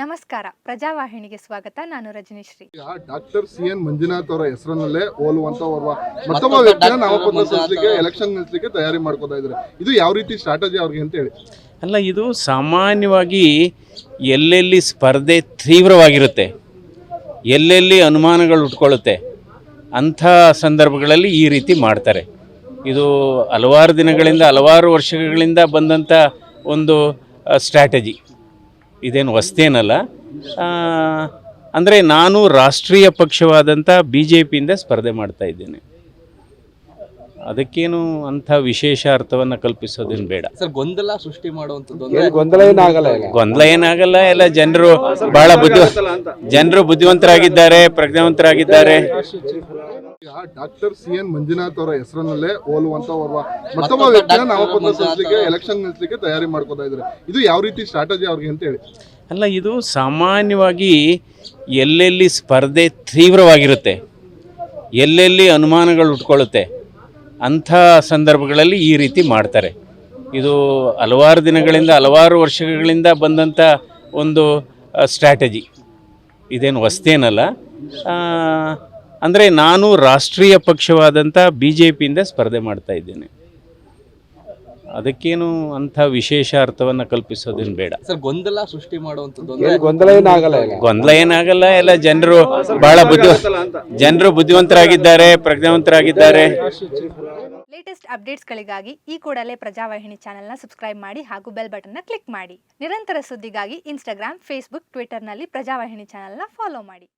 ನಮಸ್ಕಾರ. ಪ್ರಜಾವಾಹಿನಿಗೆ ಸ್ವಾಗತ. ನಾನು Rajanishree. Doctor C N Manjunath ಅವರ ಹೆಸರನ್ನಲ್ಲೇ ಹೋಲುವಂತ ಓರ್ವ ಮತ್ತೊಬ್ಬ ವ್ಯಕ್ತಿಯ ನಾಮಪತ್ರ ಸಲ್ಲಿಸಲಿಕ್ಕೆ ಎಲೆಕ್ಷನ್ ನಿಲ್ಲಿಸಲಿಕ್ಕೆ ತಯಾರಿ ಮಾಡ್ಕೋತಾ ಇದ್ದಾರೆ. ಇದು ಯಾವ ರೀತಿ ಸ್ಟ್ರಾಟಜಿ ಅವ್ರಿಗೆ ಅಂತ ಹೇಳಿ. ಅಲ್ಲ ಇದು ಸಾಮಾನ್ಯವಾಗಿ ಎಲ್ಲೆಲ್ಲಿ ಸ್ಪರ್ಧೆ ತೀವ್ರವಾಗಿರುತ್ತೆ ಎಲ್ಲೆಲ್ಲಿ ಅನುಮಾನಗಳು ಉಟ್ಕೊಳ್ಳುತ್ತೆ ಅಂಥ ಸಂದರ್ಭಗಳಲ್ಲಿ ಈ ರೀತಿ ಮಾಡ್ತಾರೆ. ಇದು ಹಲವಾರು ದಿನಗಳಿಂದ ಹಲವಾರು ವರ್ಷಗಳಿಂದ ಬಂದಂಥ ಒಂದು ಸ್ಟ್ರಾಟಜಿ ಇದೇನು ಹೊಸ್ತೇನಲ್ಲ ಅಂದರೆ ನಾನು ರಾಷ್ಟ್ರೀಯ ಪಕ್ಷವಾದಂಥ ಬಿ ಜೆ ಪಿಯಿಂದ ಸ್ಪರ್ಧೆ ಮಾಡ್ತಾ ಇದ್ದೇನೆ. ಅದಕ್ಕೇನು ಅಂಥ ವಿಶೇಷ ಅರ್ಥವನ್ನು ಕಲ್ಪಿಸೋದೇನು ಬೇಡ. ಸರ್ ಗೊಂದಲ ಸೃಷ್ಟಿ ಮಾಡುವಂಥದ್ದು ಗೊಂದಲ ಏನಾಗಲ್ಲ ಗೊಂದಲ ಏನಾಗಲ್ಲ ಎಲ್ಲ ಜನರು ಬಹಳ ಬುದ್ಧಿ ಜನರು ಬುದ್ಧಿವಂತರಾಗಿದ್ದಾರೆ ಪ್ರಜ್ಞಾವಂತರಾಗಿದ್ದಾರೆ. ಡಾಕ್ಟರ್ ಸಿ ಎನ್ ಮಂಜುನಾಥ್ ಅವರ ಹೆಸರಿನಲ್ಲೇ ಹೋಲುವಂತ ಓರ್ವ ಮತ್ತೊಬ್ಬ ವ್ಯಕ್ತಿನ ನಾಮಪತ್ರ ಸಲ್ಲಿಸಲಿಕ್ಕೆ ಎಲೆಕ್ಷನ್ ನಿಲ್ಲಿಸಲಿಕ್ಕೆ ತಯಾರಿ ಮಾಡ್ಕೋತಾ ಇದ್ದಾರೆ. ಇದು ಯಾವ ರೀತಿ ಸ್ಟ್ರಾಟಜಿ ಅವ್ರಿಗೆ ಅಂತ ಹೇಳಿ. ಅಲ್ಲ ಇದು ಸಾಮಾನ್ಯವಾಗಿ ಎಲ್ಲೆಲ್ಲಿ ಸ್ಪರ್ಧೆ ತೀವ್ರವಾಗಿರುತ್ತೆ ಎಲ್ಲೆಲ್ಲಿ ಅನುಮಾನಗಳು ಉಟ್ಕೊಳ್ಳುತ್ತೆ ಅಂಥ ಸಂದರ್ಭಗಳಲ್ಲಿ ಈ ರೀತಿ ಮಾಡ್ತಾರೆ. ಇದು ಹಲವಾರು ದಿನಗಳಿಂದ, ಹಲವಾರು ವರ್ಷಗಳಿಂದ ಬಂದಂಥ ಒಂದು ಸ್ಟ್ರಾಟಜಿ ಇದೇನು ಹೊಸ್ತೇನಲ್ಲ ಅಂದರೆ ನಾನು ರಾಷ್ಟ್ರೀಯ ಪಕ್ಷವಾದಂಥ ಬಿ ಜೆ ಪಿಯಿಂದ ಸ್ಪರ್ಧೆ ಮಾಡ್ತಾ ಇದ್ದೇನೆ. ಅದಕ್ಕೇನು ಅಂಥ ವಿಶೇಷ ಅರ್ಥವನ್ನ ಕಲ್ಪಿಸೋದೇನು ಬೇಡ. ಸರ್ ಗೊಂದಲ ಸೃಷ್ಟಿ ಮಾಡುವಂತ ಗೊಂದಲ ಏನಾಗಲ್ಲ ಗೊಂದಲ ಏನಾಗಲ್ಲ ಎಲ್ಲ ಜನರು ಬಹಳ ಬುದ್ಧಿ ಜನರು ಬುದ್ಧಿವಂತರಾಗಿದ್ದಾರೆ ಪ್ರಜ್ಞಾವಂತರಾಗಿದ್ದಾರೆ. ಲೇಟೆಸ್ಟ್ ಅಪ್ಡೇಟ್ಸ್ಗಳಿಗಾಗಿ ಈ ಕೂಡಲೇ ಪ್ರಜಾವಾಹಿನಿ ಚಾನೆಲ್ನ ಸಬ್ಸ್ಕ್ರೈಬ್ ಮಾಡಿ ಹಾಗೂ ಬೆಲ್ ಬಟನ್ನ ಕ್ಲಿಕ್ ಮಾಡಿ. ನಿರಂತರ ಸುದ್ದಿಗಾಗಿ ಇನ್ಸ್ಟಾಗ್ರಾಮ್ ಫೇಸ್ಬುಕ್ ಟ್ವಿಟರ್ನಲ್ಲಿ ಪ್ರಜಾವಾಹಿನಿ ಚಾನೆಲ್ನ ಫಾಲೋ ಮಾಡಿ.